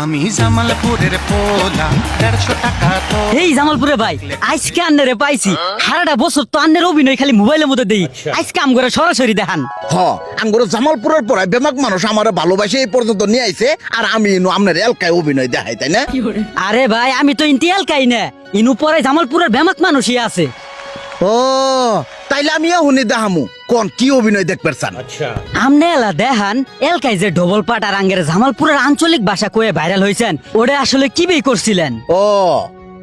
আমি জামালপুরের পোলা দেড়শো টাকা তো এই জামালপুরে ভাই আজকে আন্নারে পাইছি। সারাটা বছর তো আন্নের অভিনয় খালি মোবাইলের মধ্যে দেই। আজকে আম করে সরাসরি দেখান। হ আঙ্গুর জামালপুরের পরে বেমাক মানুষ আমার ভালোবাসে এই পর্যন্ত নিয়ে আইছে আর আমি ইনু আপনার এলকায় অভিনয় দেখাই তাই না? আরে ভাই আমি তো ইন্তিয়াল কাই না। ইনু পরে জামালপুরের বেমাক মানুষই আছে। ও তাইলে আমি এখনই দেখামু কোন কি অভিনয় দেখবার চান? আমনে এলা দেখান এলকাই যে ডবল পাট আর আঙ্গের জামালপুরের আঞ্চলিক ভাষা কয়ে ভাইরাল হয়েছেন ওটা আসলে কি বেই করছিলেন? ও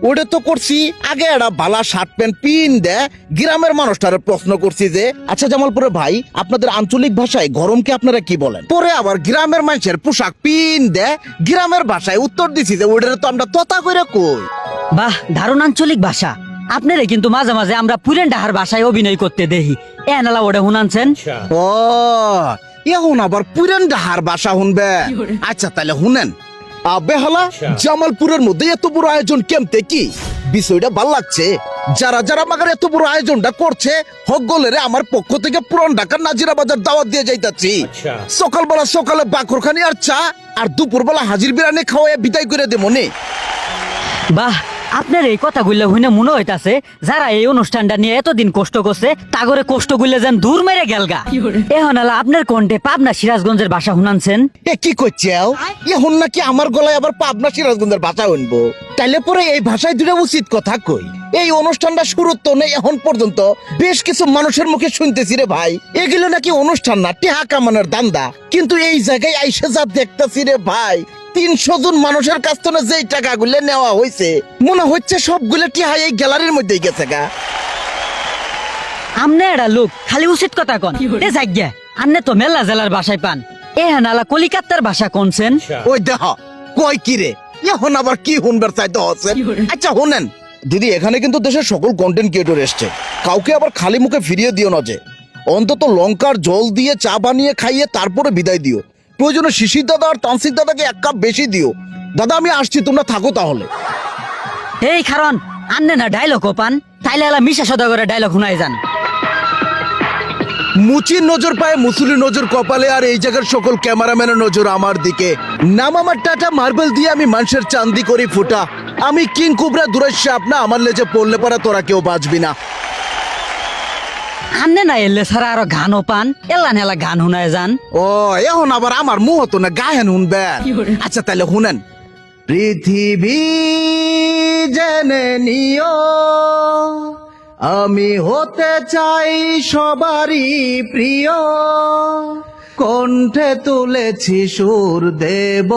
ওটা তো করছি আগে একটা বালা শার্ট প্যান্ট পিন দে গ্রামের মানুষটারে প্রশ্ন করছি যে আচ্ছা জামালপুরে ভাই আপনাদের আঞ্চলিক ভাষায় গরমকে আপনারা কি বলেন? পরে আবার গ্রামের মানুষের পোশাক পিন দে গ্রামের ভাষায় উত্তর দিছি যে ওটারে তো আমরা তথা করে কই? বাহ দারুণ আঞ্চলিক ভাষা। আপনারে কিন্তু মাঝে মাঝে আমরা পুরেন ডাহার ভাষায় অভিনয় করতে দেখি। এ নালা ওটা শুনানছেন ও এখন আবার পুরান ডাহার বাসা শুনবে আচ্ছা তাহলে শুনেন বেহালা জামালপুরের মধ্যে এত বড় আয়োজন কেমতে কি? বিষয়টা ভালো লাগছে। যারা যারা আমাকে এত বড় আয়োজনটা করছে হকগলেরে আমার পক্ষ থেকে পুরান ঢাকার নাজিরা বাজার দাওয়াত দিয়ে যাইতাছি। সকালবেলা সকালে বাকরখানি আর চা আর দুপুরবেলা হাজির বিরানি খাওয়াই বিদায় করে দে মনে। বাহ আপনার এই কথাগুলো শুনে মনে হইতাছে যারা এই অনুষ্ঠানটা নিয়ে এতদিন কষ্ট করছে তাগরে কষ্ট গুলে যেন দূর মেরে গেলগা। এখন আলা আপনার কণ্ঠে পাবনা সিরাজগঞ্জের ভাষা শুনানছেন। এ কি করছেও এখন নাকি আমার গলায় আবার পাবনা সিরাজগঞ্জের ভাষা শুনব তাইলে পরে এই ভাষায় দুটো উচিত কথা কই। এই অনুষ্ঠানটা শুরুর তো নেই এখন পর্যন্ত বেশ কিছু মানুষের মুখে শুনতেছি রে ভাই। এগুলো নাকি অনুষ্ঠান না টেহা কামানোর দান্দা। কিন্তু এই জায়গায় আইসে যা দেখতেছি রে ভাই তিনশো জন মানুষের কাছ থেকে যেই টাকাগুলো নেওয়া হয়েছে মনে হচ্ছে সবগুলো টিহা এই গ্যালারির মধ্যেই গেছে গা। আমনে এরা লোক খালি উচিত কথা কন। এ জাগ্যা আন্নে তো মেলা জেলার ভাষায় পান। এ হানালা কলিকাতার ভাষা কোনছেন? ওই দেহ কয় কি রে? এখন আবার কি শুনবার চাইতে হচ্ছে আচ্ছা শুনেন। দিদি এখানে কিন্তু দেশের সকল কন্টেন্ট ক্রিয়েটর এসছে। কাউকে আবার খালি মুখে ফিরিয়ে দিও না যে। অন্তত লঙ্কার জল দিয়ে চা বানিয়ে খাইয়ে তারপরে বিদায় দিও। প্রয়োজনে শিশির দাদা আর তান্সিক দাদাকে এক কাপ বেশি দিও। দাদা আমি আসছি তোমরা থাকো তাহলে। এই কারণ আন্নে না ডায়লগ পান তাইলে এলা মিশা সদাগরের ডায়লগ শুনাই যান। মুচির নজর পায় মুসুলির নজর কপালে আর এই জায়গার সকল ক্যামেরাম্যানের নজর আমার দিকে। নাম আমার টাটা মার্বেল দিয়ে আমি মানুষের চান্দি করি ফুটা। আমি কিং কুবরা দূরের সাপ না আমার লেজে পড়লে পরা তোরা কেউ বাঁচবি না। আন্নে না এলে ছাড়া আরও গানও পান। এলা নেলা গান শুনায় যান। ও এখন আবার আমার মুহ তো না গায়েন শুনবেন আচ্ছা তাহলে শুনেন। পৃথিবী জেনে নিও আমি হতে চাই সবারই প্রিয়। কণ্ঠে তুলেছি সুর দেব।